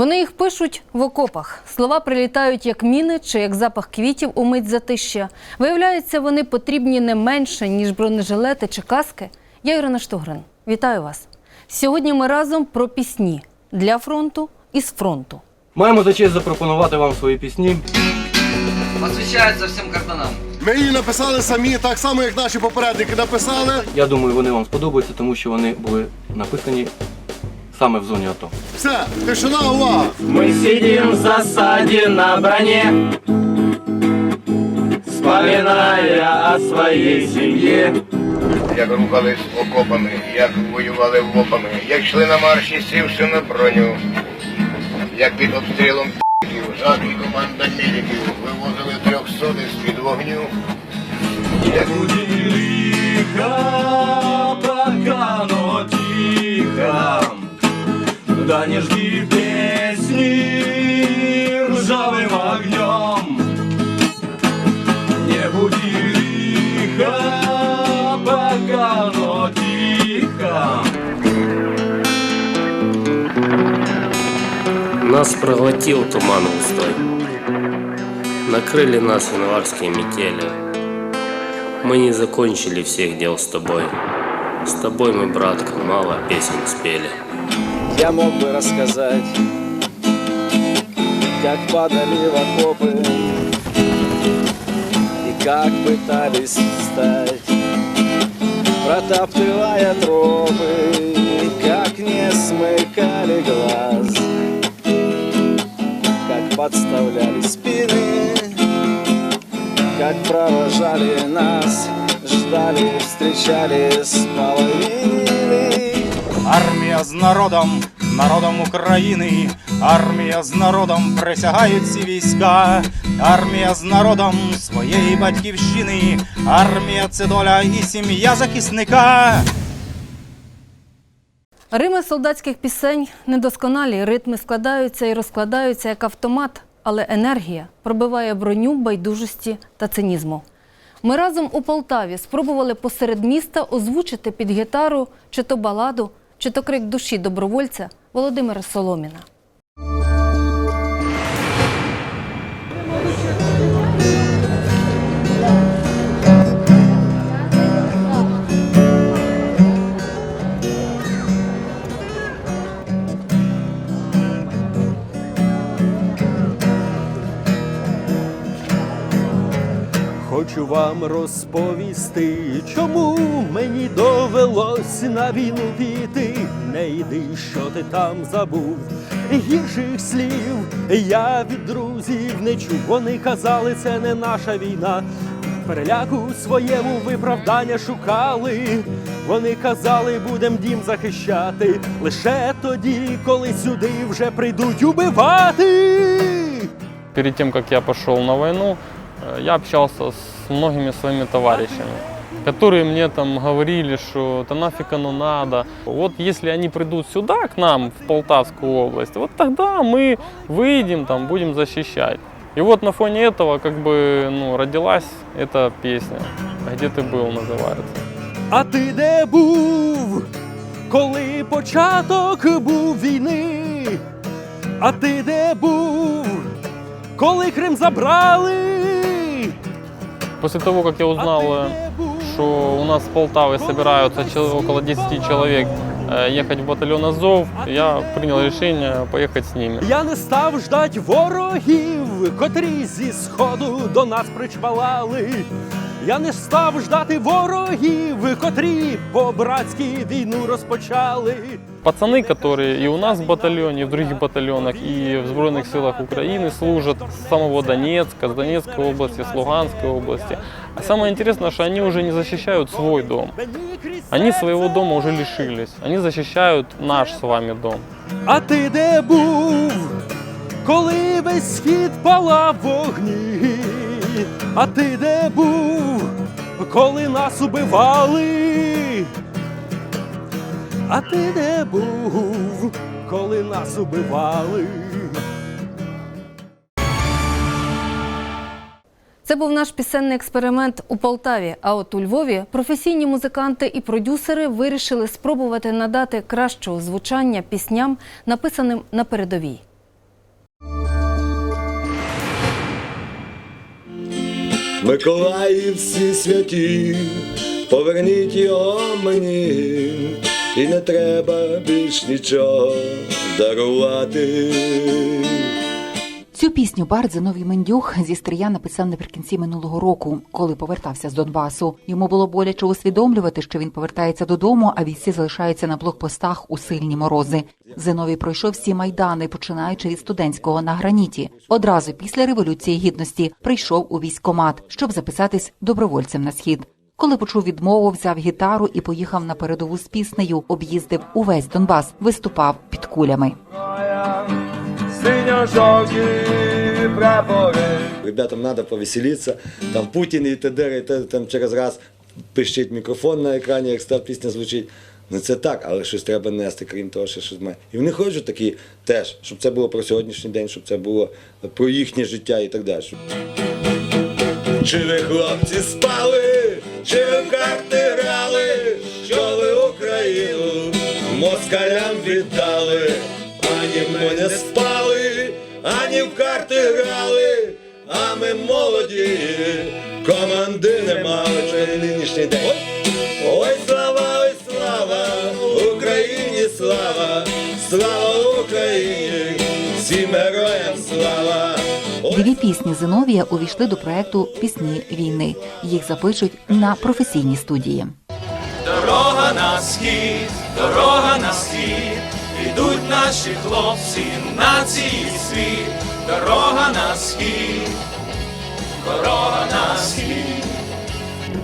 Вони їх пишуть в окопах. Слова прилітають як міни чи як запах квітів у мить затища. Виявляється, вони потрібні не менше, ніж бронежилети чи каски. Я Ірина Штогрин. Вітаю вас. Сьогодні ми разом про пісні для фронту і з фронту. Маємо за честь запропонувати вам свої пісні. Посвящается всем картонам. Ми її написали самі, так само як наші попередники написали. Я думаю, вони вам сподобаються, тому що вони були написані саме в зоні АТО. Все, тишина, увага! Мы сидим в засаде на броне, вспоминая о своей семье. як рухались окопами, як воювали вопами, як йшли на марші, сівши на броню, як під обстрілом п***ків, жак і команда медиків вивозили трьохсоти з-під вогню. Як да не жги песни ржавым огнем. Не буди лихо, пока оно тихо. Нас проглотил туман густой. Накрыли нас январские метели. Мы не закончили всех дел с тобой. С тобой мы, братка, мало песен спели. Я мог бы рассказать, как падали в окопы и как пытались встать, протаптывая тропы, как не смыкали глаз, как подставляли спины, как провожали нас, ждали, встречали с половины. З народом, народом України, армія з народом присягають всі війська, армія з народом своєї батьківщини, армія це доля і сім'я захисника. Рими солдатських пісень недосконалі, ритми складаються і розкладаються як автомат, але енергія пробиває броню байдужості та цинізму. Ми разом у Полтаві спробували посеред міста озвучити під гітару чи то баладу, чи то крик душі добровольця Володимира Соломіна. Хочу вам розповісти, чому мені довелось на війну піти. Не йди, що ти там забув. Гірших слів я від друзів не чув. Вони казали, це не наша війна. Переляку своєму виправдання шукали. Вони казали, будем дім захищати. Лише тоді, коли сюди вже прийдуть убивати. Перед тем, как я пошел на войну, э, я общался с многими своими товарищами, которые мне там говорили, что это нафиг оно надо. Вот если они придут сюда, к нам, в Полтавскую область, вот тогда мы выйдем, там, будем защищать. И вот на фоне этого как бы ну, родилась эта песня «Где ты был» называется. А ти де був, коли початок був війни? А ти де був, коли Крим забрали? После того, как я узнал, э, что у нас с Полтавы собираются чел- около 10 человек э, ехать в батальон Азов, я принял решение поехать с ними. Я не став ждать ворогів, котрі зі сходу до нас причвалали. Я не став ждати ворогів, котрі по-братськи війну розпочали. Пацаны, которые и у нас в батальоне, и в других батальонах, и в Збройных силах Украины служат с самого Донецка, с Донецкой области, с Луганской области. А самое интересное, что они уже не защищают свой дом. Они своего дома уже лишились. Они защищают наш с вами дом. А ти де був, коли весь схід палав в вогні? А ти де був, коли нас убивали? А ти не був, коли нас убивали? Це був наш пісенний експеримент у Полтаві. А от у Львові професійні музиканти і продюсери вирішили спробувати надати кращого звучання пісням, написаним на передовій. Миколаївці святі, поверніть його мені і не треба більш нічого дарувати. Цю пісню Бард Зиновій Мендюх зі Стрия написав наприкінці минулого року, коли повертався з Донбасу. Йому було боляче усвідомлювати, що він повертається додому, а військи залишаються на блокпостах у сильні морози. Зиновій пройшов всі майдани, починаючи від студентського на граніті. Одразу після революції гідності прийшов у військкомат, щоб записатись добровольцем на схід. Коли почув відмову, взяв гітару і поїхав на передову з піснею. Об'їздив увесь Донбас, виступав під кулями. Ребятам треба повеселитися, там Путін і т.д. і т.д. там через раз пищить мікрофон на екрані, як став пісня звучить. Ну це так, але щось треба нести, крім того, що щось має. І вони хочуть такі теж, щоб це було про сьогоднішній день, щоб це було про їхнє життя і так далі. Чи ви хлопці спали, чи ви в карти грали, що ви Україну москалям віддали, ані ми не спали, ані в карти грали, а ми молоді, команди не мали. чи нинішній день. Дві пісні Зиновія увійшли до проекту Пісні війни. Їх запишуть на професійній студії. Дорога на схід, дорога на схід, ідуть наші хлопці, нації світ, дорога на схід, дорога на схід.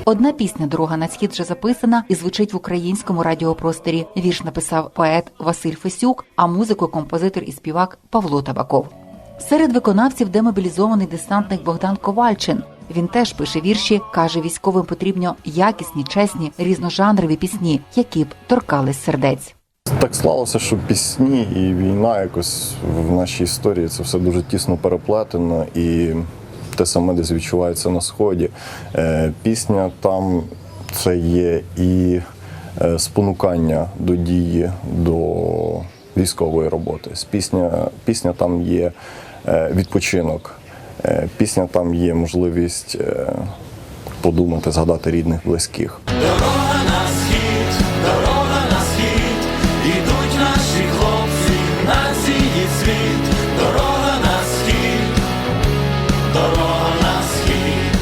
Одна пісня Дорога на схід вже записана і звучить в українському радіопросторі. Вірш написав поет Василь Фесюк, а музику композитор і співак Павло Табаков. Серед виконавців демобілізований десантник Богдан Ковальчин. Він теж пише вірші, каже, військовим потрібно якісні, чесні, різножанрові пісні, які б торкались сердець. Так склалося, що пісні і війна якось в нашій історії це все дуже тісно переплетено і те саме десь відчувається на сході. Е, Пісня там це є і е, спонукання до дії, до військової роботи. Пісня, пісня там є відпочинок, Е, пісня там є можливість е, подумати, згадати рідних, близьких. Дорога на схід, дорога на схід, ідуть наші хлопці, нації світ, дорога на схід, дорога на схід.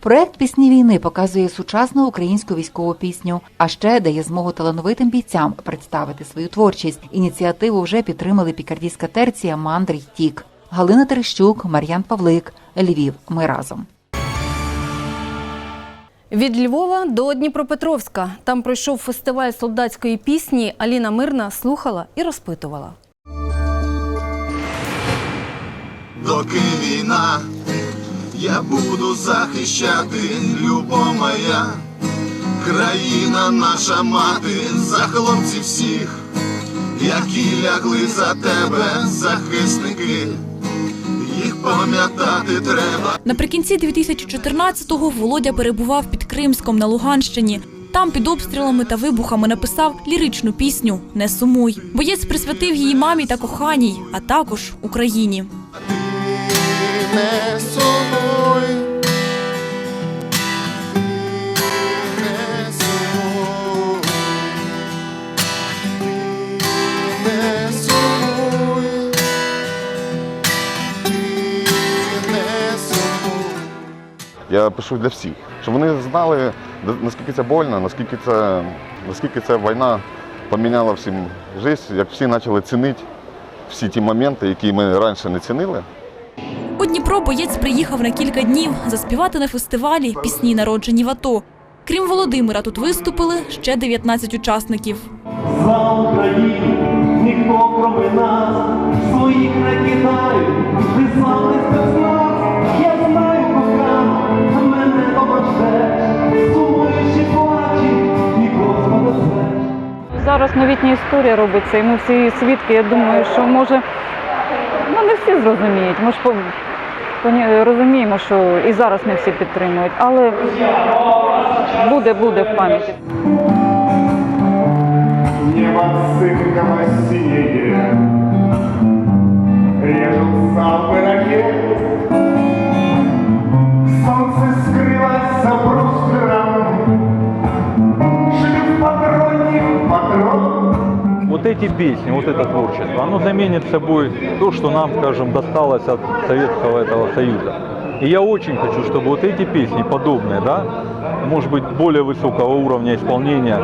Проект пісні війни показує сучасну українську військову пісню, а ще дає змогу талановитим бійцям представити свою творчість. Ініціативу вже підтримали пікардійська терція Мандр й Тік. Галина Терещук, Мар'ян Павлик, Львів. Ми разом. Від Львова до Дніпропетровська. Там пройшов фестиваль солдатської пісні. Аліна Мирна слухала і розпитувала. Доки війна, я буду захищати, любов моя, країна наша мати, за хлопців всіх, які лягли за тебе, захисники, їх пам'ятати треба. Наприкінці 2014-го Володя перебував під Кримськом на Луганщині. Там під обстрілами та вибухами написав ліричну пісню Не сумуй. Боєць присвятив її мамі та коханій, а також Україні. Не сумуй, Я пишу для всіх, щоб вони знали, наскільки це больно, наскільки це, наскільки ця війна поміняла всім життя, як всі почали цінити всі ті моменти, які ми раніше не цінили. У Дніпро боєць приїхав на кілька днів заспівати на фестивалі пісні, народжені в АТО. Крім Володимира, тут виступили ще 19 учасників. За Україну ніхто кроме нас своїх не ти славний Зараз новітня історія робиться, і ми всі свідки. Я думаю, що може ну не всі зрозуміють. Ми ж розуміємо, що і зараз не всі підтримують, але буде, буде в пам'яті. Небо сыпкого синее, песни, вот это творчество, оно заменит собой то, что нам, скажем, досталось от Советского этого Союза. И я очень хочу, чтобы вот эти песни, подобные, да, может быть, более высокого уровня исполнения,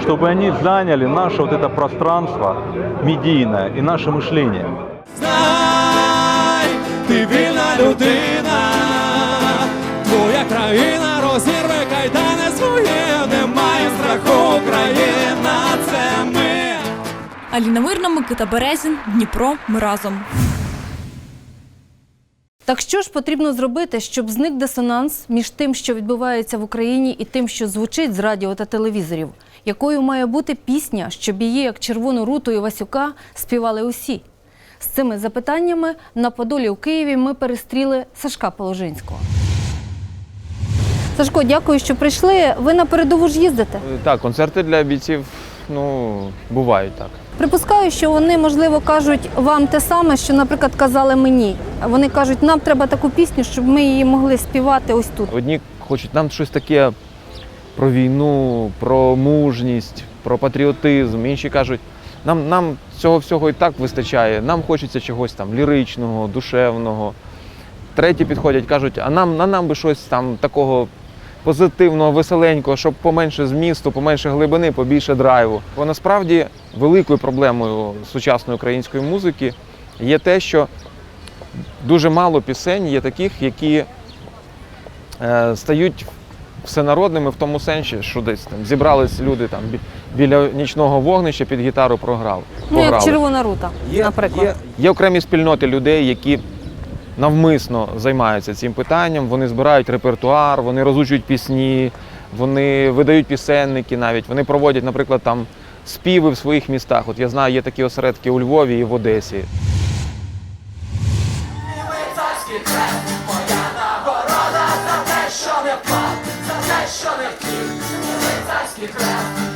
чтобы они заняли наше вот это пространство медийное и наше мышление. Знай, вільна людина, твоя країна Аліна Мирна, Микита Березін, Дніпро. Ми разом. Так що ж потрібно зробити, щоб зник дисонанс між тим, що відбувається в Україні, і тим, що звучить з радіо та телевізорів? Якою має бути пісня, щоб її, як червону руту і Васюка, співали усі? З цими запитаннями на Подолі у Києві ми перестріли Сашка Положинського. Сашко, дякую, що прийшли. Ви на передову ж їздите. Так, концерти для бійців ну, бувають так. Припускаю, що вони, можливо, кажуть вам те саме, що, наприклад, казали мені. Вони кажуть, нам треба таку пісню, щоб ми її могли співати ось тут. Одні хочуть нам щось таке про війну, про мужність, про патріотизм. Інші кажуть, нам, нам цього всього і так вистачає, нам хочеться чогось там ліричного, душевного. Треті підходять, кажуть, а нам, на нам би щось там такого позитивного, веселенького, щоб поменше змісту, поменше глибини, побільше драйву. Бо насправді великою проблемою сучасної української музики є те, що дуже мало пісень є таких, які е, стають всенародними в тому сенсі, що десь там зібрались люди там біля нічного вогнища під гітару програв. Ну, як червона рута, наприклад. Є, є окремі спільноти людей, які навмисно займаються цим питанням. Вони збирають репертуар, вони розучують пісні, вони видають пісенники навіть. Вони проводять, наприклад, там співи в своїх містах. От я знаю, є такі осередки у Львові і в Одесі. Моя нагорода за те, що не впав, за те, що не втік. Царський хрест,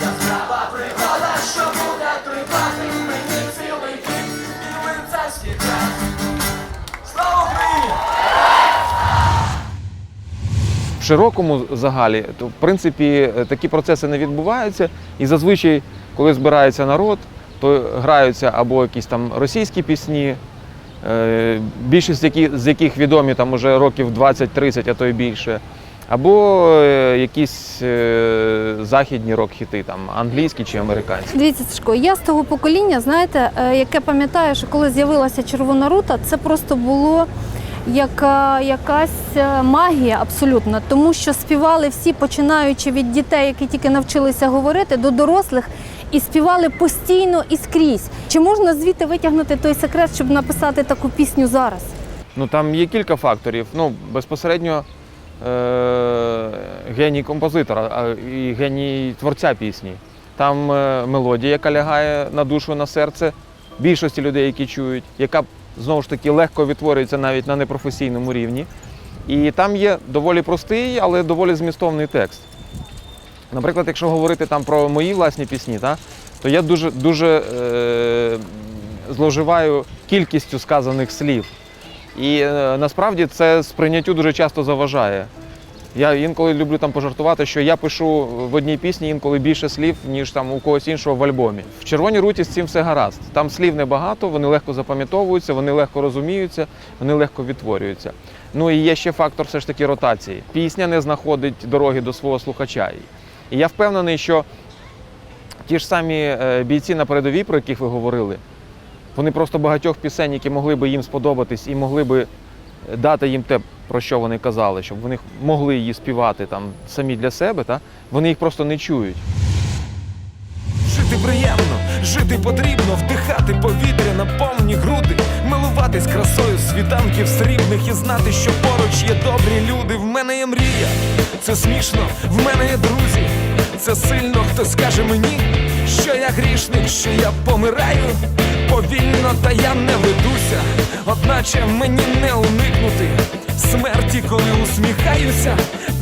широкому загалі, то в принципі е, такі процеси не відбуваються. І зазвичай, коли збирається народ, то граються або якісь там російські пісні, е, більшість з яких відомі там уже років 20-30, а то й більше, або е, якісь західні рок-хіти, там англійські чи американські. Дивіться, Сашко, я з того покоління, знаєте, яке пам'ятаю, що коли з'явилася червона рута, це просто було яка, якась е, магія абсолютно, тому що співали всі, починаючи від дітей, які тільки навчилися говорити, до дорослих, і співали постійно і скрізь. Чи можна звідти витягнути той секрет, щоб написати таку пісню зараз? Ну там є кілька факторів. Ну, безпосередньо е- геній композитора і геній творця пісні. Там е, мелодія, яка лягає на душу, на серце більшості людей, які чують, яка знову ж таки легко відтворюється навіть на непрофесійному рівні. І там є доволі простий, але доволі змістовний текст. Наприклад, якщо говорити там про мої власні пісні, та, то я дуже, дуже е- зловживаю кількістю сказаних слів. І е, насправді це сприйняттю дуже часто заважає. Я інколи люблю там пожартувати, що я пишу в одній пісні інколи більше слів, ніж там у когось іншого в альбомі. В червоній руті з цим все гаразд. Там слів небагато, вони легко запам'ятовуються, вони легко розуміються, вони легко відтворюються. Ну і є ще фактор все ж таки ротації. Пісня не знаходить дороги до свого слухача. І я впевнений, що ті ж самі е, бійці на передовій, про яких ви говорили, вони просто багатьох пісень, які могли би їм сподобатись і могли би дати їм те, про що вони казали, щоб вони могли її співати там самі для себе, та? вони їх просто не чують. Жити приємно, жити потрібно, вдихати повітря на повні груди, милуватись красою світанків срібних і знати, що поруч є добрі люди. В мене є мрія, це смішно, в мене є друзі. Це сильно, хто скаже мені, що я грішник, що я помираю повільно, та я не ведуся, одначе мені не уникнути смерті, коли усміхаюся,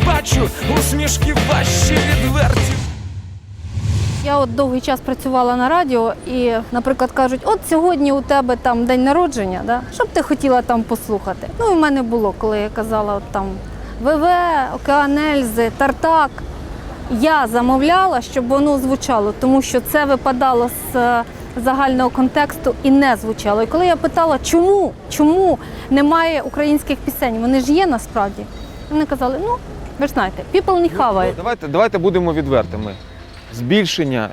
бачу усмішки ваші відверті. Я от довгий час працювала на радіо, і, наприклад, кажуть, от сьогодні у тебе там день народження, да? що б ти хотіла там послухати? Ну, і в мене було, коли я казала, от там ВВ, Океан Ельзи, Тартак. Я замовляла, щоб воно звучало, тому що це випадало з е, загального контексту і не звучало. І коли я питала, чому, чому немає українських пісень, вони ж є насправді. Вони казали, ну ви ж знаєте, people не хавають. Давайте, давайте будемо відвертими. Збільшення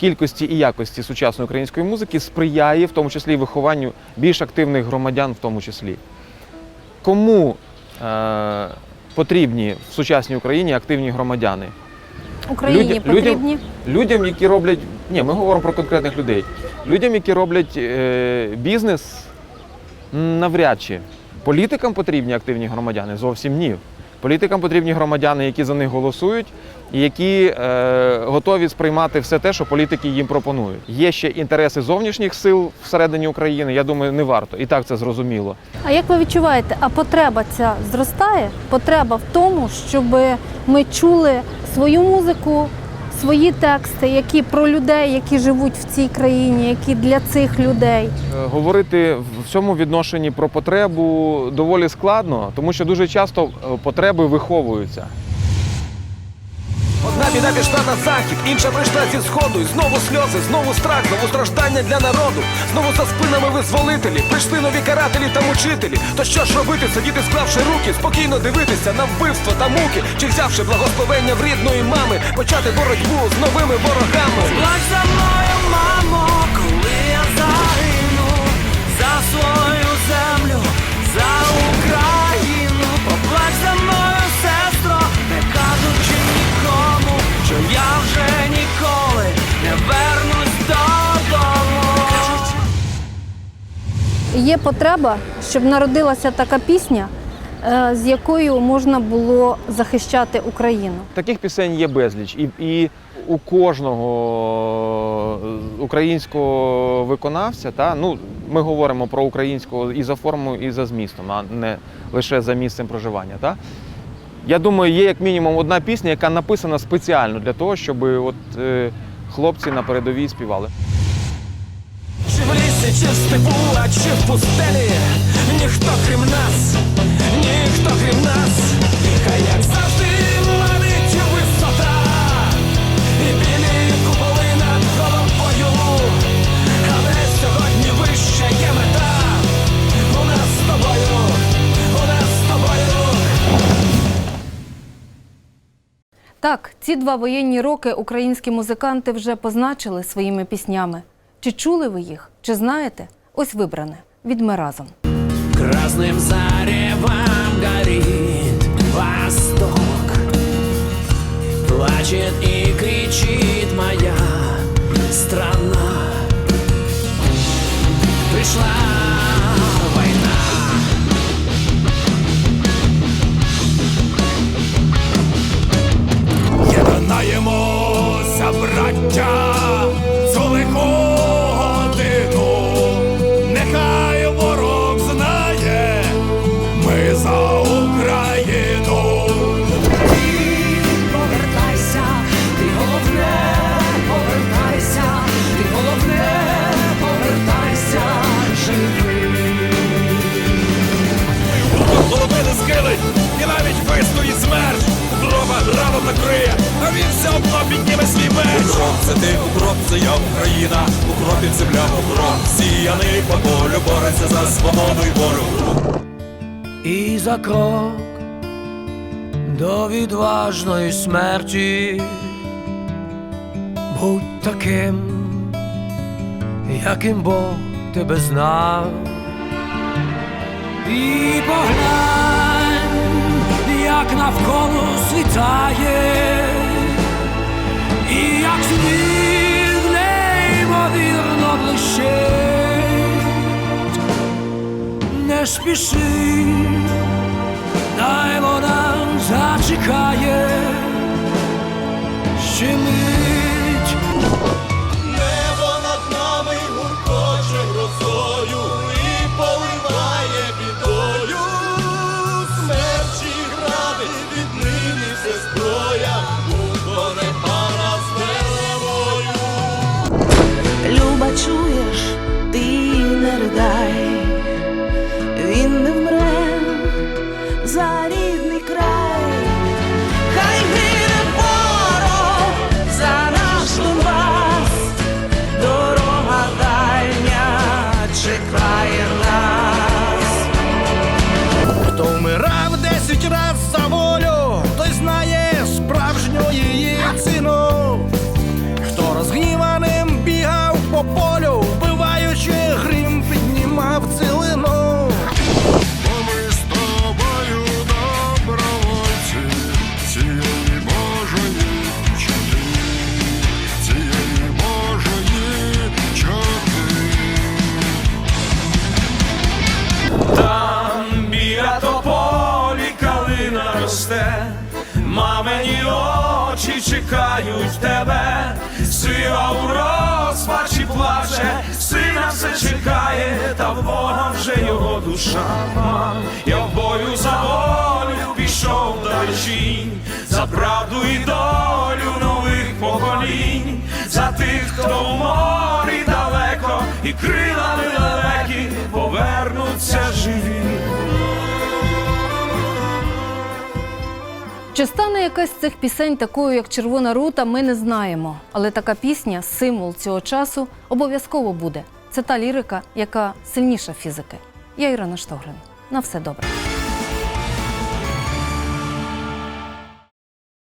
кількості і якості сучасної української музики сприяє, в тому числі і вихованню більш активних громадян, в тому числі. Кому е, потрібні в сучасній Україні активні громадяни? Україні Людям- потрібні. Людям, які роблять. Ні, ми говоримо про конкретних людей. Людям, які роблять е, бізнес, навряд чи. Політикам потрібні активні громадяни? Зовсім ні. Політикам потрібні громадяни, які за них голосують, і які е, готові сприймати все те, що політики їм пропонують. Є ще інтереси зовнішніх сил всередині України. Я думаю, не варто. І так це зрозуміло. А як ви відчуваєте, а потреба ця зростає? Потреба в тому, щоб ми чули свою музику, свої тексти, які про людей, які живуть в цій країні, які для цих людей. Е, Говорити в цьому відношенні про потребу доволі складно, тому що дуже часто е, потреби виховуються. Одна біда пішла на захід, інша прийшла зі сходу. І знову сльози, знову страх, знову страждання для народу. Знову за спинами визволителі, прийшли нові карателі та мучителі. То що ж робити, сидіти, склавши руки, спокійно дивитися на вбивства та муки, чи взявши благословення в рідної мами, почати боротьбу з новими ворогами. Плач за мною, мамо, Є потреба, щоб народилася така пісня, е, з якою можна було захищати Україну. Таких пісень є безліч, і, і у кожного е, українського виконавця, та, ну, ми говоримо про українського і за формою, і за змістом, а не лише за місцем проживання. Та? Я думаю, є як мінімум одна пісня, яка написана спеціально для того, щоб от, е, хлопці на передовій співали. Лісі, чи в степу, а чи в пустелі? Ніхто крім нас, ніхто крім нас. Хай як завжди манить висота. І білі куполи над головою. Але сьогодні вища є мета. У нас з тобою, у нас з тобою. Так, ці два воєнні роки українські музиканти вже позначили своїми піснями. Чи чули ви їх? Чи знаєте? Ось вибране від ми разом. Красним заревом горит восток Плачет и кричит моя страна Пришла підніме свій меч. Укроп це ти, укроп, це я Україна, укропів земля, укроп, сіяний по полю, бореться за свободу й волю. І за крок до відважної смерті будь таким, яким Бог тебе знав. І поглянь, як навколо світає, і як сніг неймовірно блищить не спіши, дай вона зачекає ще мить. Та в Бога вже його душа. Я в бою за волю пішов далечінь, за правду і долю нових поколінь, за тих, хто в морі далеко, і крилами далекі повернуться живі. Чи стане якась з цих пісень такою, як Червона рута, ми не знаємо. Але така пісня, символ цього часу, обов'язково буде. Це та лірика, яка сильніша фізики. Я Ірина Штогрин. На все добре.